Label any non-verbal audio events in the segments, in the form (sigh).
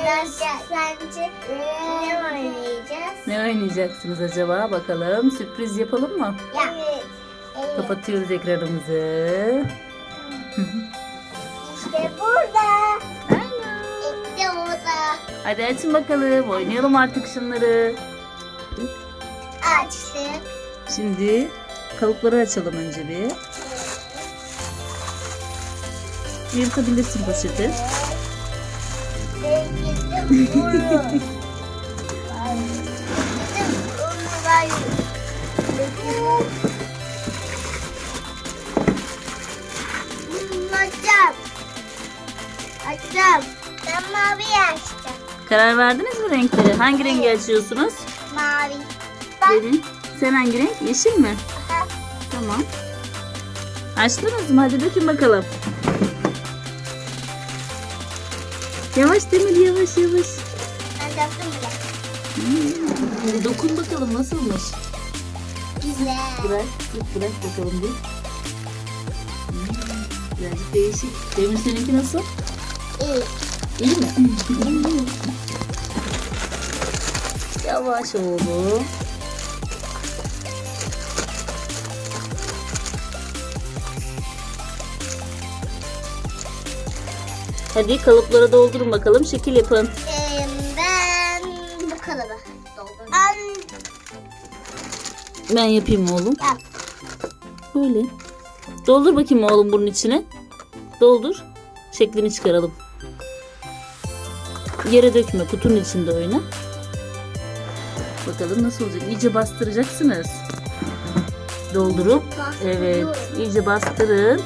Sence ne oynayacağız? Ne oynayacaksınız acaba? Bakalım. Sürpriz yapalım mı? Evet. evet. Kapatıyoruz ekranımızı. İşte burada. İşte orada. Hadi açın bakalım. Oynayalım artık şunları. Açtık. Şimdi kalıpları açalım önce bir. Yırtabilirsin poşeti. Ve Açacağım. Ben mavi açacağım. Karar verdiniz mi renkleri? Hangi rengi açıyorsunuz? Mavi. Ben. Derin. Sen hangi renk? Yeşil mi? Aha. Tamam. Açtınız mı? Hadi dökün bakalım. Yavaş Demir yavaş yavaş. Ben döktüm bile. Hmm, Dokun bakalım nasılmış. Güzel. Bırak, bırak bakalım bir. Hmm, Birazcık değişik. Demir seninki nasıl? İyi. İyi mi? (laughs) Yavaş oğlum. Hadi kalıplara doldurun bakalım. Şekil yapın. Ee, ben bu kalıbı doldurdum. An Ben yapayım oğlum. yap. Böyle. Doldur bakayım oğlum bunun içine. Doldur. Şeklini çıkaralım. Yere dökme. Kutunun içinde oyna. Bakalım nasıl olacak. İyice bastıracaksınız. Doldurup. Evet. iyice bastırın.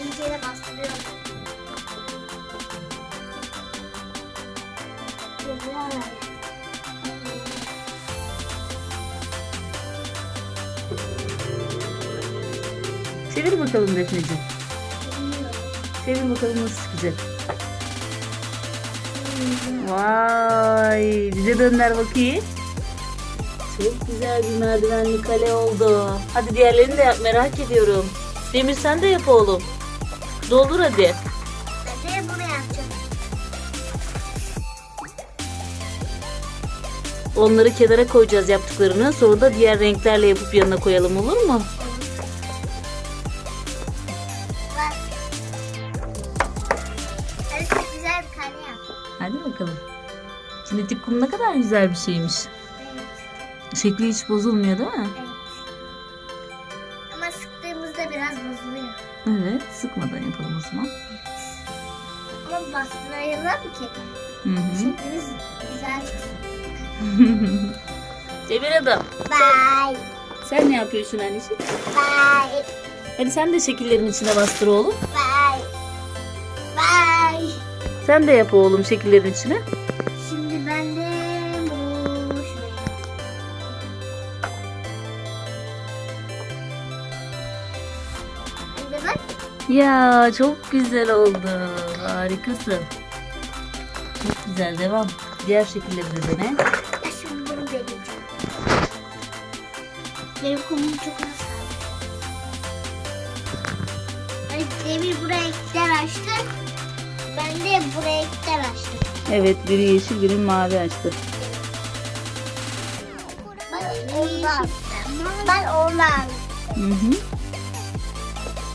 İyice de bastırıyorum. Güzel. Çevir bakalım Defneciğim. Çevir bakalım nasıl çıkacak. Vay. Bize dönder bakayım. Çok güzel bir merdivenli kale oldu. Hadi diğerlerini de yap merak ediyorum. Demir sen de yap oğlum. Doldur hadi. Ben de bunu yapacağım. Onları kenara koyacağız yaptıklarını. Sonra da diğer renklerle yapıp yanına koyalım olur mu? Hadi bakalım. Kinetik kum ne kadar güzel bir şeymiş. Şekli hiç bozulmuyor değil mi? Evet. Ama sıktığımızda biraz bozuluyor. Evet. Sıkmadan yapalım o zaman. Ama bastırayalım ki Hı hı. şeklimiz güzel çıksın. (laughs) Demir adam. Bye. Sen ne yapıyorsun anneciğim? Bye. Hadi sen de şekillerin içine bastır oğlum. Bye. Bye. Sen de yap oğlum şekillerin içine. Ya çok güzel oldu. Harikasın. Çok güzel devam. Diğer şekilleri de dene. Ya şimdi bunu deneyeceğim. Benim kolum çok az Demir bu renkler açtı. Ben de bu renkler açtım. Evet biri yeşil biri mavi açtı. Ben ondan. Ben ondan. Hı hı.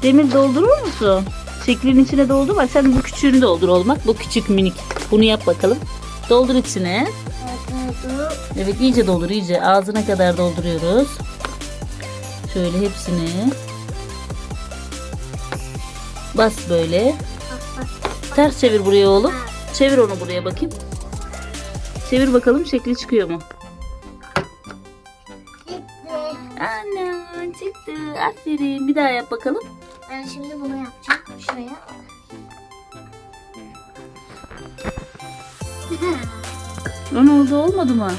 Demir doldurur musun? Şeklin içine doldur. Bak sen bu küçüğünü doldur olmak. Bu küçük minik. Bunu yap bakalım. Doldur içine. Evet iyice doldur iyice. Ağzına kadar dolduruyoruz. Şöyle hepsini. Bas böyle. Ters çevir buraya oğlum. Çevir onu buraya bakayım. Çevir bakalım şekli çıkıyor mu? Ana çıktı. Aferin. Bir daha yap bakalım. Ben şimdi bunu yapacağım. Şuraya. O ne oldu olmadı mı?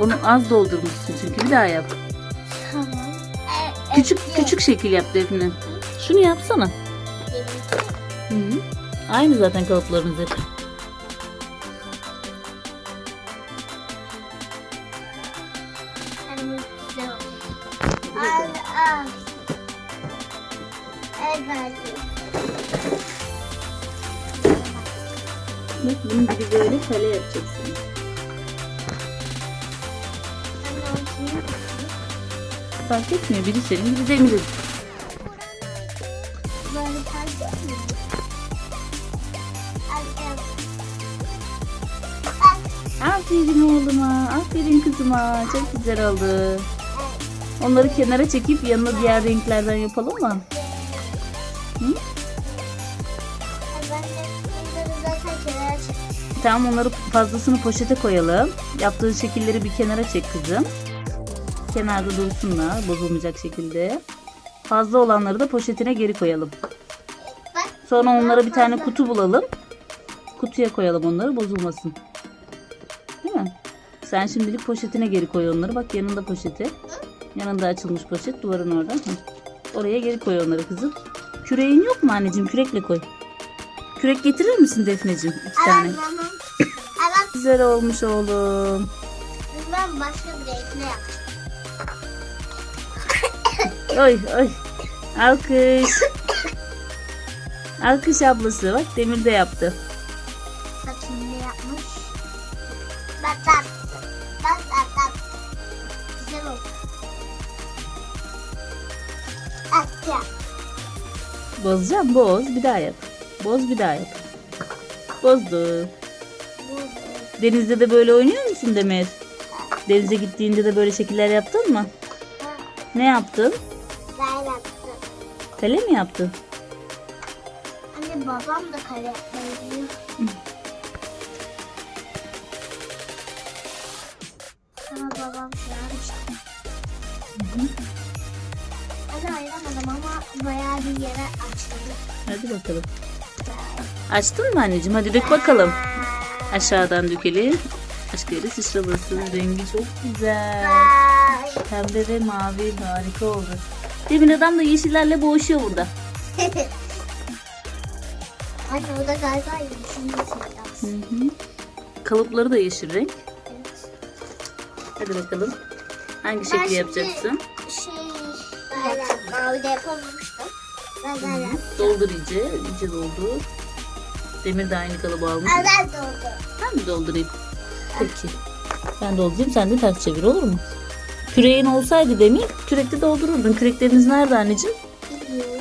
Onu az doldurmuşsun çünkü bir daha yap. tamam. E, Küçük evet, küçük şekil yap Defne. Şunu yapsana. Hı -hı. Aynı zaten kalıplarınız hep. Yani bu güzel oldu. Al al. Bay bay. Bak bunun gibi böyle kale yapacaksın. Fark etmiyor. Biri senin biri Demir'in. Aferin oğluma. Aferin kızıma. Çok güzel oldu. Onları kenara çekip yanına diğer renklerden yapalım mı? Hı? Tamam onları fazlasını poşete koyalım. Yaptığın şekilleri bir kenara çek kızım. Kenarda dursunlar bozulmayacak şekilde. Fazla olanları da poşetine geri koyalım. Sonra onlara bir tane kutu bulalım. Kutuya koyalım onları bozulmasın. Değil mi? Sen şimdilik poşetine geri koy onları. Bak yanında poşeti. Yanında açılmış poşet duvarın orada. Oraya geri koy onları kızım. Küreğin yok mu anneciğim? Kürekle koy. Kürek getirir misin Defneciğim? İki tane. Tamam. Al, bak. Güzel olmuş oğlum. Ben başka bir renkle yapacağım. Oy oy. Alkış. Alkış ablası. Bak Demir de yaptı. Ne yapmış. Bak. Bak bak bak. Güzel oldu. Atacağım. Bozacağım. Boz. Bir daha yap. Boz bir daha yap. Bozdu. Denizde de böyle oynuyor musun Demir? Denize gittiğinde de böyle şekiller yaptın mı? Ha, Ne yaptın? Ben yaptım. Kale mi yaptın? Anne babam da kare yapmayı biliyor. Ama babam işte. Bayağı bir yere açıldı. Hadi bakalım. Açtın mı anneciğim? Hadi dök bakalım. Aşağıdan dökelim. Başka yere sıçramasın. Rengi çok güzel. Pembe ve mavi harika oldu. Demin adam da yeşillerle boğuşuyor burada. Anne o da galiba yeşil Hı hı. Kalıpları da yeşil renk. Evet. Hadi bakalım. Hangi Ben şekli yapacaksın? Şey, mavi de yapamamıştım. Ben Hı böyle. hı. Doldur iyice. iyice doldur. Demir de aynı kalıbı almış. Ben doldu. Ben mi doldurayım? Peki. Ben doldurayım sen de ters çevir olur mu? Küreğin olsaydı Demir, kürekte doldururdun. Kürekleriniz nerede anneciğim? Bilmiyorum.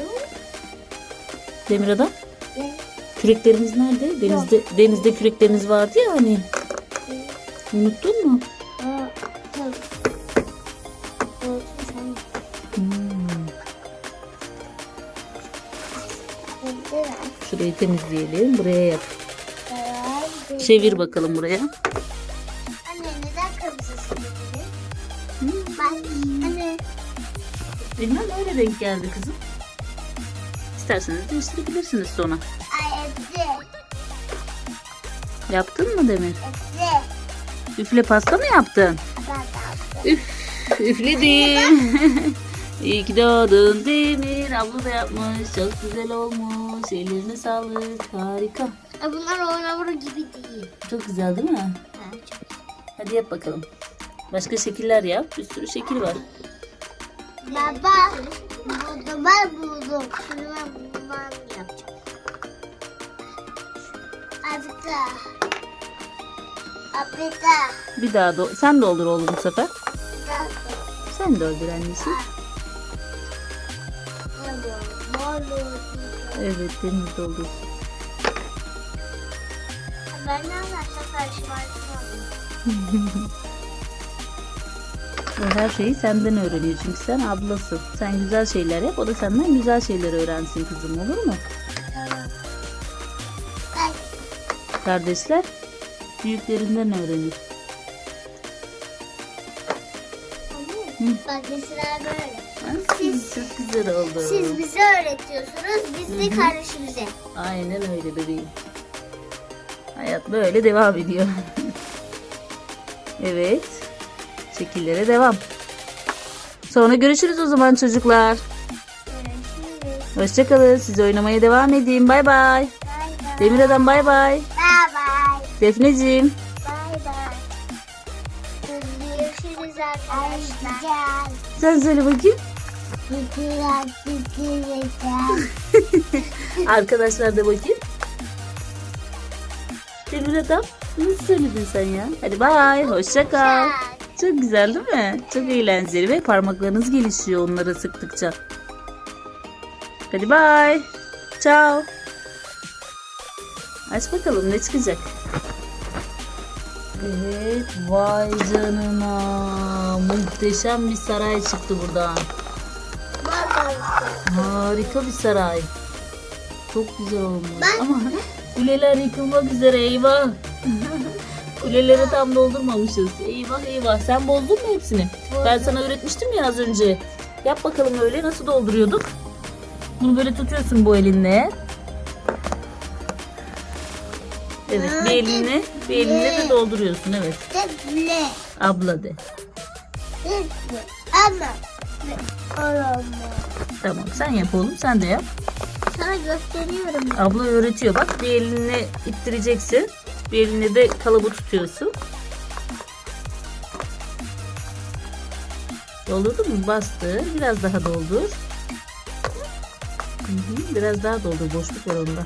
Demir adam. Kürekleriniz nerede? Denizde denizde kürekleriniz vardı ya hani. Unuttun mu? Şurayı temizleyelim. Buraya yap. Çevir bakalım buraya. Anne neden kırmızısın? Hmm. Ben anne Bilmem öyle renk geldi kızım. İsterseniz değiştirebilirsiniz sonra. ay evde Yaptın mı Demir? evde Üfle pasta mı yaptın? ben de yaptım. Üf, üfledim. (laughs) İyi ki doğdun Demir. Abla da yapmış. Çok güzel olmuş. Ellerine sağlık. Harika. Ay, Bunlar oynamur gibi değil. Çok güzel değil mi? Ha, çok. Hadi yap bakalım. Başka şekiller yap. Bir sürü şekil var. Baba buldum ben buldum. Şimdi ben bundan yapacağım. Azıcık daha. Azıcık daha. Bir daha do- sen doldur oğlum bu sefer. Sen doldur annesi. Evet Demir doldur. Ben ne anlarsam her şeyi senden öğreniyor çünkü sen ablasın. Sen güzel şeyler yap o da senden güzel şeyler öğrensin kızım olur mu? Tamam. Kardeşler büyüklerinden öğrenir. mesela böyle. Siz- Çok güzel oldu. Siz bize öğretiyorsunuz, biz de kardeşimize. Aynen öyle bebeğim. Hayat böyle devam ediyor. evet. Şekillere devam. Sonra görüşürüz o zaman çocuklar. Hoşçakalın. Siz oynamaya devam edin. Bay bay. Demir adam bay bay. Bay bay. Defneciğim. Arkadaşlar. Sen söyle bakayım. (laughs) Arkadaşlar da bakayım. Demir adam nasıl söyledin sen ya? Hadi bay hoşça kal. Çok güzel değil mi? Çok eğlenceli ve parmaklarınız gelişiyor onları sıktıkça. Hadi bay. Ciao. Aç bakalım ne çıkacak. Evet vay canına. Muhteşem bir saray çıktı buradan. Harika bir saray. Çok güzel olmuş. Ama kuleler yıkılmak üzere eyvah. (laughs) Kuleleri tam doldurmamışız. Eyvah eyvah. Sen bozdun mu hepsini? Ben sana öğretmiştim ya az önce. Yap bakalım öyle nasıl dolduruyorduk? Bunu böyle tutuyorsun bu elinle. Evet bir elinle bir elinle de dolduruyorsun evet. Abla de. Ama. Olma. Tamam sen yap oğlum sen de yap. Sana gösteriyorum. Abla öğretiyor. Bak bir elinle ittireceksin. Bir elinle de kalıbı tutuyorsun. Doldurdun mu? Bastır. Biraz daha doldur. Hı hı, Biraz daha doldur. Boşluk var onda.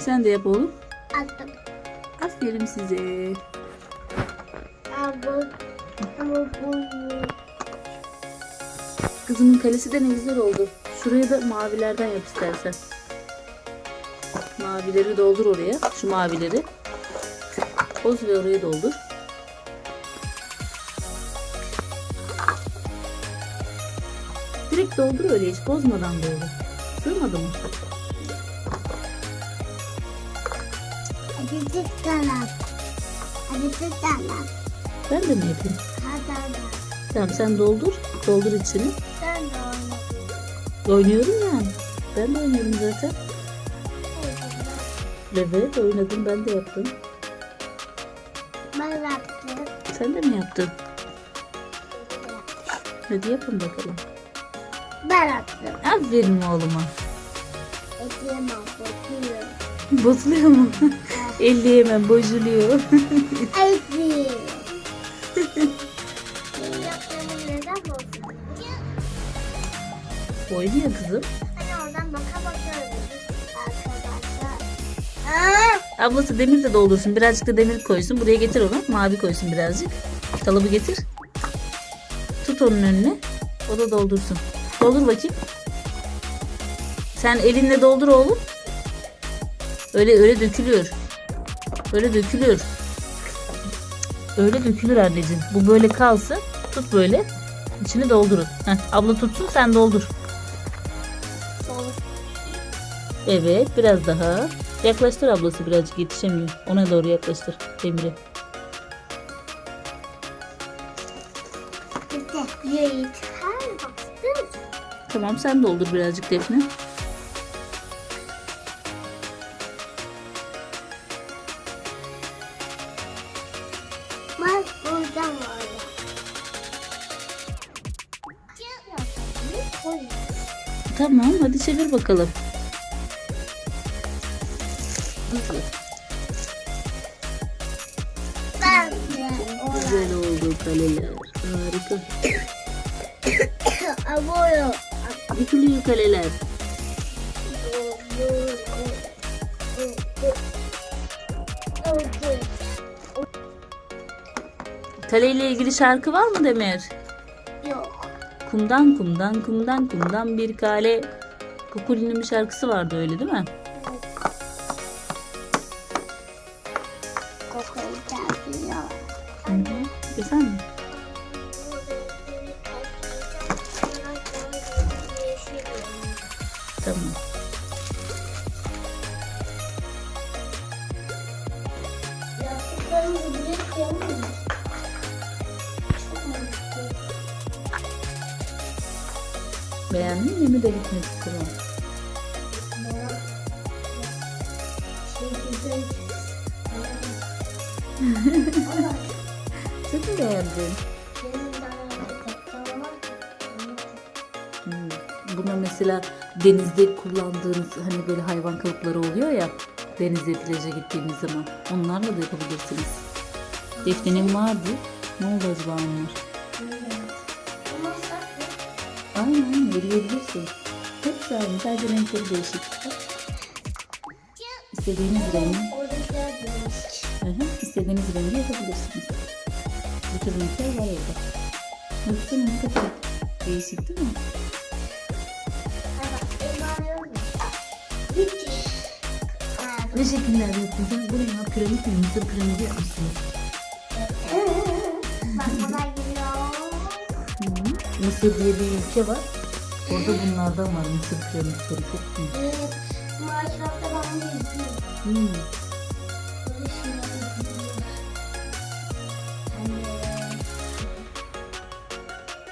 Sen de yap oğlum. Aferin size. Ama. Ama bu. Kızımın kalesi de ne güzel oldu. Şuraya da mavilerden yap istersen. Mavileri doldur oraya. Şu mavileri. Boz ve oraya doldur. Direkt doldur öyle hiç bozmadan doldur. Sığmadı mı? Kanat. Hadi tık kanat. Ben de mi yapayım? Hadi. Tamam sen doldur. Doldur içini. Sen de oyna. Oynuyorum ya. Ben de oynuyorum zaten. Evet oynadım ben de yaptım. Ben yaptım. Sen de mi yaptın? Hadi yapın bakalım. Ben yaptım. Aferin oğluma. Ekleyemem. Bakıyorum. Bozuluyor mu? Bozuluyor. Benim yaptığımın neden bozuldu? Oynuyor kızım. Ablası demir de doldursun. Birazcık da demir koysun. Buraya getir onu. Mavi koysun birazcık. Kalıbı getir. Tut onun önüne. O da doldursun. Doldur bakayım. Sen elinle doldur oğlum. Öyle öyle dökülüyor. Öyle dökülüyor. Öyle dökülür anneciğim. Bu böyle kalsın. Tut böyle. İçini doldurun. Heh, abla tutsun sen doldur. Evet biraz daha. Yaklaştır ablası birazcık yetişemiyor. Ona doğru yaklaştır bastır. Tamam sen doldur birazcık Defne. Tamam hadi çevir bakalım. Hızlı. Güzel oldu kaleler. Harika. Aboyo. Yıkılıyor kaleler. Kaleyle ilgili şarkı var mı Demir? Kumdan kumdan kumdan kumdan bir kale. Kukuli'nin bir şarkısı vardı öyle değil mi? Kokoyu çarpıyor. Hı hı. Efendim? Tamam. Yaptıklarımızı Beğendin mi de gitmek istiyorum. (laughs) Çok mu beğendin? Hmm. Buna mesela denizde kullandığınız hani böyle hayvan kalıpları oluyor ya denizde plaja gittiğiniz zaman onlarla da yapabilirsiniz. Defne'nin vardı. Ne oldu acaba onlar? Aynen aynen yürüyebilirsin. Hepsi aynı. Sadece renkleri değişik. İstediğiniz rengi, hı hı, istediğiniz rengi yapabilirsiniz. Bu tür renkler var orada. Baksana ne kadar değişik değil mi? Ne şekiller yaptın? Sen bu ne ya? Piramit mi? Mısır piramidi yapmışsın. Bak hı. Mısır diye bir ülke var. Orada bunlardan var Mısır piramitleri çok büyük. Evet. Minecraft'ta ben bunu izliyorum. Hmm. Böyle şeyler izliyorum. Anne.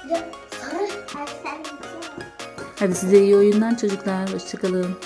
Bir de sarı. Hadi sen de Hadi size iyi oyunlar çocuklar. Hoşçakalın.